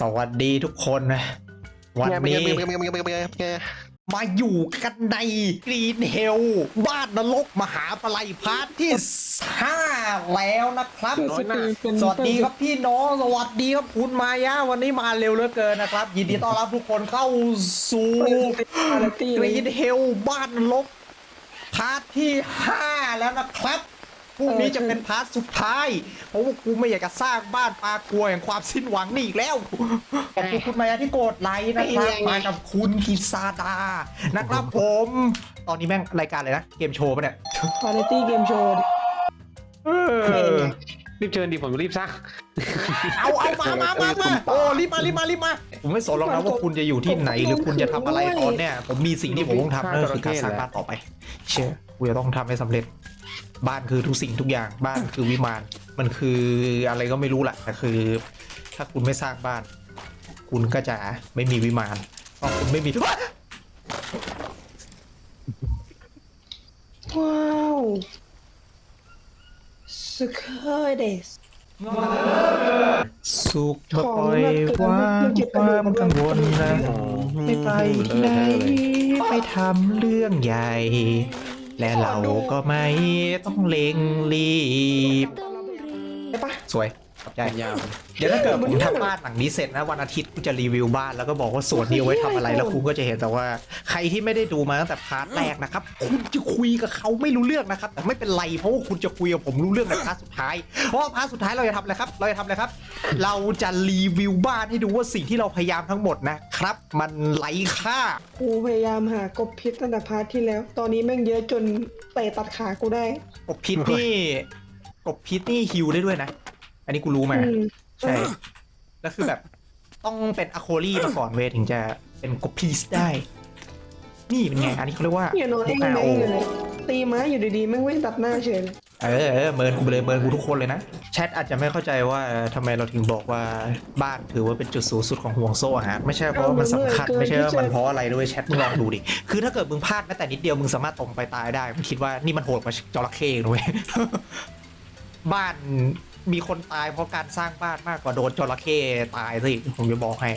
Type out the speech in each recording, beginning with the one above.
สวัสดีทุกคนนะวันนี้เป็นไงเป็นไงเป็นไงเป็นไงเป็นไงมาอยู่กันในกรีนเฮลบ้านนรกมหาปลัยพาร์ทที่ห้าแล้วนะครับน้อยหน้าสวัสดีครับพี่น้อง สวัสดีครับคุณมายาวันนี้มาเร็วเหลือเกินนะครับ ยินดีต้อนรับทุกคนเข้าสู่กรีนเฮลบ้านนรกพาร์ทที่ห้าแล้วนะครับ พรุ่งนี้จะเป็นพาร์ทสุดท้าย เพราะว่ากูไม่อยากจะสร้างบ้านปลากลัวแห่งความสิ้นหวังนี่อีกแล้วขอบคุณคุณมายาที่กดไลค์นะครับมากับคุณกิซาดานะครับผม ตอนนี้แม่งรายการเลยนะเกมโชว์ปะเนี่ยวาไรตี้เกมโชว์เออรีบเชิญดิผมรีบซัก เอาเอามามามามาโอ้รีบมารีบมารีบมา ผมไม่สนหรอกนะว่าคุณจะอยู่ที่ไหน หรือคุณจะทำอะไรตอนเนี้ยผมมีสิ่งที่ผมต้องทำนั่นก็คือการสร้างบ้านต่อไป เชื่อกูจะต้องทำให้สำเร็จ บ้านคือทุกสิ่งทุกอย่างบ้านคือวิมานมันคืออะไรก็ไม่รู้แหละแต่คือ ถ้าคุณไม่สร้างบ้าน คุณก็จะไม่มีวิมานเพราะคุณไม่มีว้าวสเคอร์เดสสุขปล่อยวางความกังวลนะไม่ไปที่ไหนไปทำเรื่องใหญ่ และเราก็ไม่ต้องเร่งรีบ ได้ปะ สวยขอบ ใจยาวเดี๋ยวถ้าเกิดผมทำบ้านหลังนี้เสร็จนะวันอาทิตย์กูจะรีวิวบ้านแล้วก็บอกว่าส่วนนี้เอาไว้ทำอะไรแล้วคุณก็จะเห็นแต่ว่า ใครที่ไม่ได้ดูมาตั้งแต่พาร์ทแรกนะครับคุณจะคุยกับเขาไม่รู้เรื่องนะครับ แต่ไม่เป็นไรเพราะว่าคุณจะคุยกับผมรู้เรื่องในพาร์ทสุดท้ายเพราะว่าพาร์ทสุดท้ายเราจะทำอะไรครับ เราจะทำอะไรครับ เราจะรีวิวบ้านให้ดูว่าสิ่งที่เราพยายามทั้งหมดนะครับ มันไร้ค่ากูพยายามหากบพิษตั้งแต่พาร์ทที่แล้ว ตอนนี้แม่งเยอะจนเตะตัดขากูได้กบพิษนี่กบพิษนี่ฮิวได้ด้วยนะ อันนี้กูรู้มา อืม ใช่ แล้วคือแบบ ต้องเป็นอะโคลี่มาก่อนเวยถึงจะเป็นกบพีสได้ นี่เป็นไง อันนี้เขาเรียกว่าเนี่ยนอนเองอาแม่โองอยู่เลยตีม้าอยู่ดีๆแม่งวิ่งตัดหน้าเฉยเลยเออเออเมินกูไปเลยเมินกูทุกคนเลยนะ แชทอาจจะไม่เข้าใจว่าทำไมเราถึงบอกว่าบ้านถือว่าเป็นจุดสูงสุดของห่วงโซ่อาหารไม่ใช่เพราะว่ามันสำคัญไม่ใช่ว่ามันเพราะอะไรด้วยแชทมึงลองดูดิ คือถ้าเกิดมึงพลาดแม้แต่นิดเดียวมึงสามารถตกไปตายได้มึงคิดว่านี่มันโหดกว่าจระเข้เลยบ้าน มีคนตายเพราะการสร้างบ้านมากกว่าโดนจระเข้ตายสิผมจะบอกให้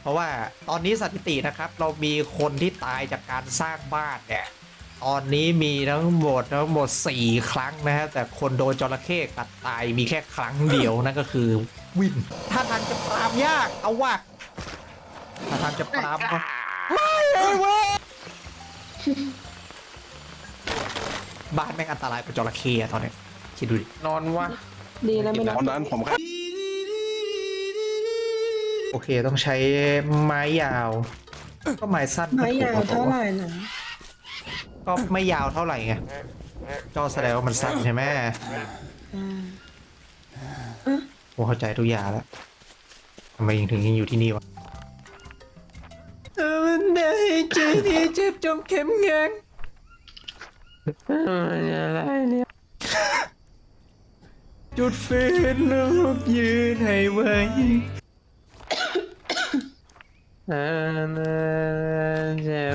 เพราะว่าตอนนี้สถิตินะครับ เรามีคนที่ตายจากการสร้างบ้านเนี่ยตอนนี้มีทั้งหมดทั้งหมด 4 ครั้งนะฮะแต่คนโดนจระเข้กัดตายมีแค่ครั้งเดียวนั่นก็คือวินถ้าทางจะปรามยากเอาว่าถ้าทางจะปรามก็ไม่เลยเว้ยบ้านแม่งอันตรายกว่าจระเข้อะตอนเนี้ย คิดดูดินอนวะดีนะไม่นับตอนนั้นผมแค่โอเคต้องใช้ไม้ยาว ก็ไม้สั้นไม้ยาวเท่าไหร่นะก็ไม่ยาวเท่าไหร่ไงก็แสดงว่ามันสั้นใช่ไหมอ่าผมเข้าใจทุกอย่างแล้วทำไมยังถึงยังอยู่ที่นี่วะมันได้ใจที่เจ็บจมเข้มแข็งอะไรเนี่ย จุดฟืนลูกยืนให้ไว้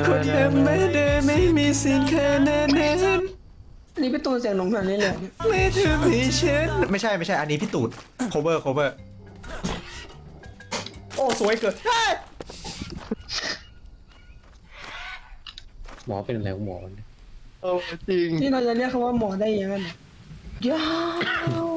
คนเดิมไม่เดิมไม่มีสิ่งแค่แน่นนี่เป็นตัวเสียงหลงสันเลยเหรอไม่ถึงมีเช่นไม่ใช่ไม่ใช่อันนี้พี่ตูด cover cover โอ้สวยเกินเฮ้ยหมอเป็นอะไรของหมอเนี่ยเออจริง ที่เราจะเรียกเขาว่าหมอได้ยังไงนะยาว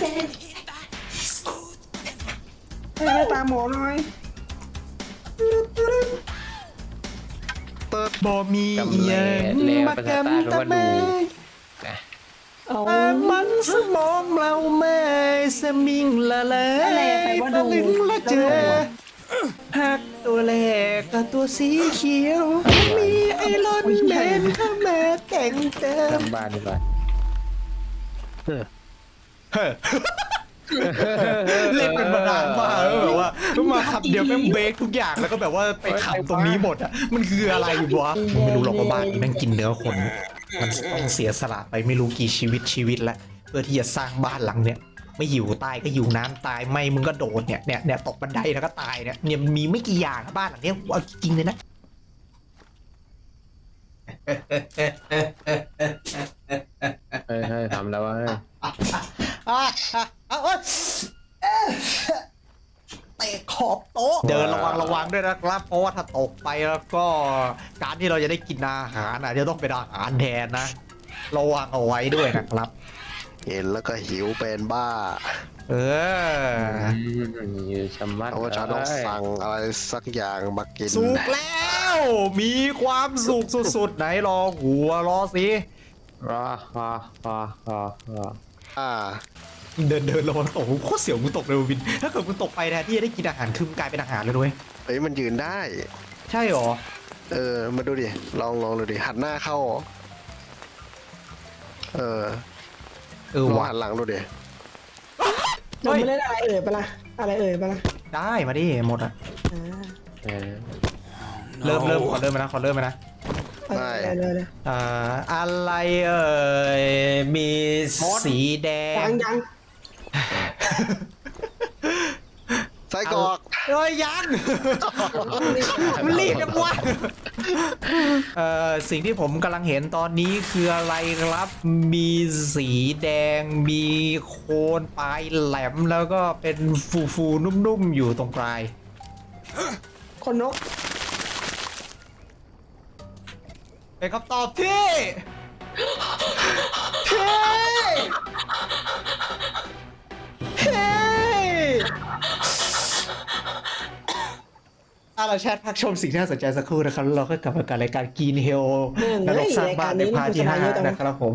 ให้ได้ตามหมอหน่อยบ่มีอีหยังมากำตะแม่เอแต่มันสมองเราไม่สมิงละเลยอะไรไปว่าดูลึงละเจอหักตัวแรกกับตัวสีเขียว มีไอรอนแมนเข้ามาแต่งเติม ทำบ้านดีกว่า เออ เฮ้อเล่นเป็นมานานมากแล้วแบบว่ามาขับเดียวแม่งเบรกทุกอย่างแล้วก็แบบว่าไปขับตรงนี้หมดอะมันคืออะไรวะมึงไม่รู้หรอกว่าบ้านนี้แม่งกินเนื้อคน มันต้องเสียสละไปไม่รู้กี่ชีวิตชีวิตแล้วเพื่อที่จะสร้างบ้านหลังเนี้ยไม่อยู่ตายก็อยู่น้ำตายไม่มึงก็โดดเนี่ยเนี่ยเนี่ยตกบันไดแล้วก็ตายเนี่ยเนี่ยมีไม่กี่อย่างอะบ้านหลังเนี้ยเอาจริงเลยนะ เฮ้ยเฮ้ยทำแล้วว่าอะอะอะเอ้ยเอ๊ะเตะขอบโต๊ะเดินระวังระวังด้วยนะครับเพราะว่าถ้าตกไปแล้วก็การที่เราจะได้กินอาหารอะจะต้องเป็นอาหารแทนนะระวังเอาไว้ด้วยนะครับ เห็นแล้วก็หิวเป็นบ้า เอออยู่ชะมัดเพราะว่าฉันต้องสั่งอะไรสักอย่างมากินสุกแล้ว มีความสุขสุดๆ ไหนลองหัวรอสิรอรอรอรอรออ่าเดินเดินระวังตกโคตรเสียวมึงตกเลยวิน ถ้าเกิดมึงตกไปแทนที่จะได้กินอาหารคือมึงกลายเป็นอาหารเลยด้วยเฮ้ยมันยืนได้ ใช่หรอ เออมาดูดิ ลองลองดูดิ หันหน้าเข้า เออเออลองว่ะหันหลังดูดิ เราไม่เล่นอะไรเอ่ยปะล่ะอะไรเอ่ยปะล่ะได้มาดิหมดอะอ่าเออ เริ่มเริ่มขอเริ่มมานะขอเริ่มมานะได้เอาเลยเลยอ่าอะไรเอ่ยมีสีแดยังงยังไส้กรอก เอ้ยยังมันรีบยังวะเอ่อสิ่งที่ผมกำลังเห็นตอนนี้คืออะไรครับ มีสีแดง มีโคนปลายแหลมแล้วก็เป็นฟูฟูๆนุ่มๆ อยู่ตรงปลาย คนนกเป็นคำตอบที่ที่ที่ อาเราแชทพักชมสิ่งที่น่าสนใจสักครู่นะครับแล้วเราก็กลับมากับรายการกีนเฮลเรื่องนรกสร้างบ้านในรายการนี้พาร์ทที่มันห้าโฆษณาเยอะจังนะครับผม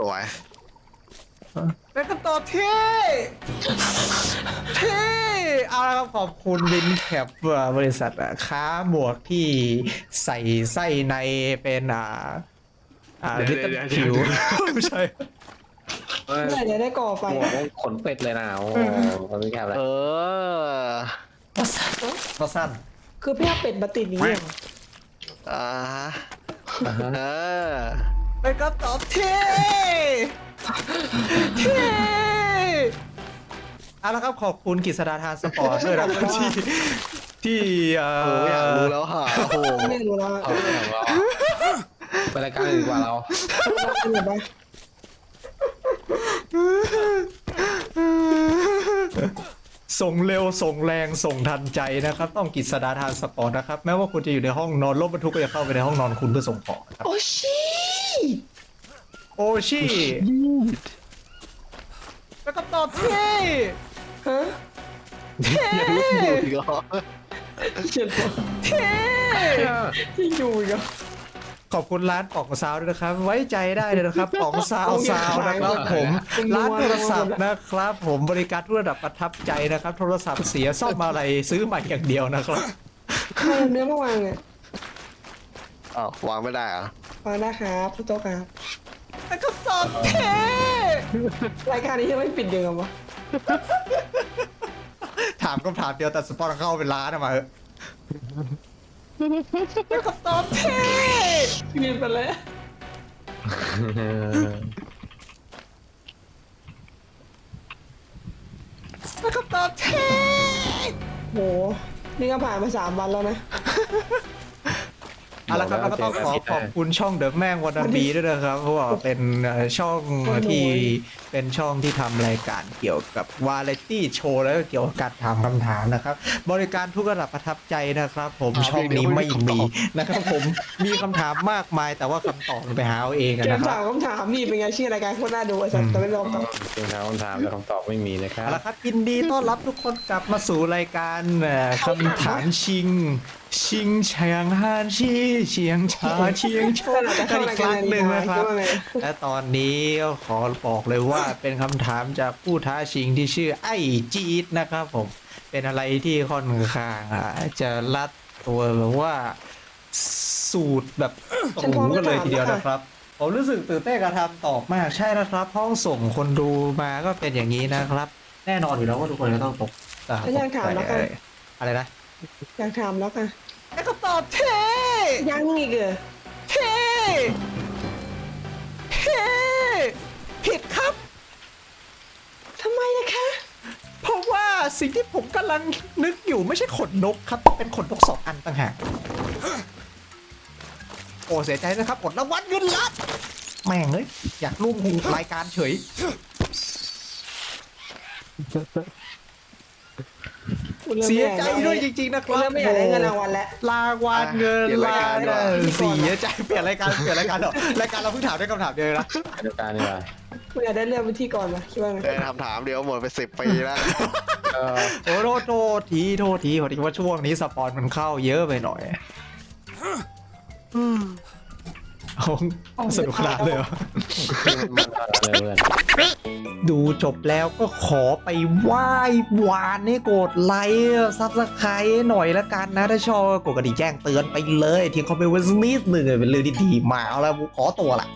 สวยเป็นคำตอบที่ที่เอาละครับขอบคุณวินแคปบริษัทอะค้าหมวกที่ใส่ไส้ในเป็นอ่าอ่าลิตเติ้ลคิวไม่ใช่ เฮ้ยเมื่อไหร่จะได้ก่อไฟหัวมันขนเป็ดเลยนะโอ้โหมันไม่แคบเลยเออก็สั้นคือพี่เอาเป็ดมาติดอย่างนี้เหรออ่าเออเป็นคำตอบที่ที่เอาละครับขอบคุณกิษดาทานสปอร์ตด้วยนะครับที่ที่เอ่โอ้อยากอรู้แล้วค่ะโอ้โหไม่รู้แล้วเอาเรื่องของเราไปรายการอื่นดีกว่าเราเป็นแบบว่า ส่งเร็วส่งแรงส่งทันใจนะครับ ต้องกิษดาทานสปอร์ตนะครับแม้ว่าคุณจะอยู่ในห้องนอนรถบรรทุกก็จะเข้าไปในห้องนอนคุณเพื่อส่งของนะครับโอ้ชีโอชิเป็นคำตอบที่ฮะอยากรู้อยู่อีกเหรอเจ็บปวดที่ที่อยู่อีกเหรอ ขอบคุณร้านป๋องซาวด้วยนะครับ ไว้ใจได้เลยนะครับป๋องซาวซาวนะครับผมร้านโทรศัพท์นะครับ ผมบริการทุกระดับประทับใจนะครับ โทรศัพท์เสียซ่อมอะไรซื้อใหม่อย่างเดียวนะครับใครเอาเนื้อมาวางเนี่ยอ้าววางไม่ได้เหรอวางได้ครับพี่โต๊ะครับเป็นคำตอบที่รายการนี้ยังไม่ปิดเดือนวะถามคำถามเดียวแต่สปอนเข้าเป็นร้านอะมาเถอะ เป็นคำตอบเท่เรียนไปแล้วเป็นคำตอบเท่โห นี่ก็ผ่านมาสามวันแล้วนะ เอาละครับแล้วก็ต้องขอขอบคุณช่องเดอะแม่งวันบีด้วยนะครับเพราะว่าเป็นเอ่อช่องที่เป็นช่องที่ทำรายการเกี่ยวกับวาไรตี้โชว์แล้วก็เกี่ยวกับการถามคำถามนะครับ บริการทุกระดับประทับใจนะครับ ผมช่องนี้ไม่มีนะครับผมมีคำถามมากมาย แต่ว่าคำตอบไปหาเอาเองอะเกมนะครัถาบ มคำถามนี่เป็นไงชื่อรายการโคตรน่าดูไอ้สัตว์แต่ไม่ลองตอบจริงครับคำถามแต่คำตอบไม่มีนะครับ เอาละครับยินดีต้อนรับทุกคนกลับมาสู่รายการเอ่อคำถามชิง ชิงเฉียงฮานชีเฉียงชาเฉียงโชขนาดจะกัเข้านอีรากยคการรั้งหนึ่งนะครับคิดว่าไงและตอนนี้ก็ขอบอกเลยว่าเป็นคำถามจากผู้ท้าชิงที่ชื่อไอ้จีดนะครับผม เป็นอะไรที่ค่อนข้างอะจะรัดตัวแบบว่าสูตรแบบฉันพร้สูอมงกันเลยจะถามทีเดียวแล้วค่ะนะครับผมรู้สึกตื่นเต้นกับทำตอบมากใช่นะครับ ห้องส่งคนดูมาก็เป็นอย่างนี้นะครับ แน่นอนอยู่แล้วว่าทุกคนก็ต้องตกอ่แล้วยังถามแล้วกันอะไรนะอยากถามแล้วค่ะ ไอ้คำตอบเท่ยังอีกเหรอเท่เท่ผิดครับ ทำไมนะคะ เพราะว่าสิ่งที่ผมกำลังนึกอยู่ไม่ใช่ขนนกครับ เป็นขนนกสองอันต่างหากโอ้เสียใจนะครับอดรางวัลเงินล้านแม่งเลยอยากร่วมหูรายการเฉยกูริ่ม เสียไม่ใจอากด้วยจริงๆนะคกูรับเริ่มไม่อยากได้เงินรางวัลแล้ว รางวัลเงินเปลี่ยนรายการดีกว่าเสียใจเปลี่ยนรายการเปลี่ยนรายการเหรอรายการเราเพิ่งถามได้คำถามเดียวนะเดียวกันดีกว่ากูอยากได้เรื่องวิธีก่อนวะคิดว่าไงเอ้ยคำถามเดียวหมดไปสิบปีแล้วเออโอ้โทษโทษทีโทษทีพอดีว่าช่วงนี้สปอนมันเข้าเยอะไปหน่อยเอาสนุกขนาดเลยเหรอ ดูจบแล้วก็ขอไปไหว้วานให้กดไลค์ซับสไครต์หน่อยละกันนะ ถ้าชอบกดกระดิ่งแจ้งเตือนไปเลย ที่คอมเมนต์ไว้สักนิดหนึ่งเป็นเรื่องที่ดีมากเอาละขอตัวละ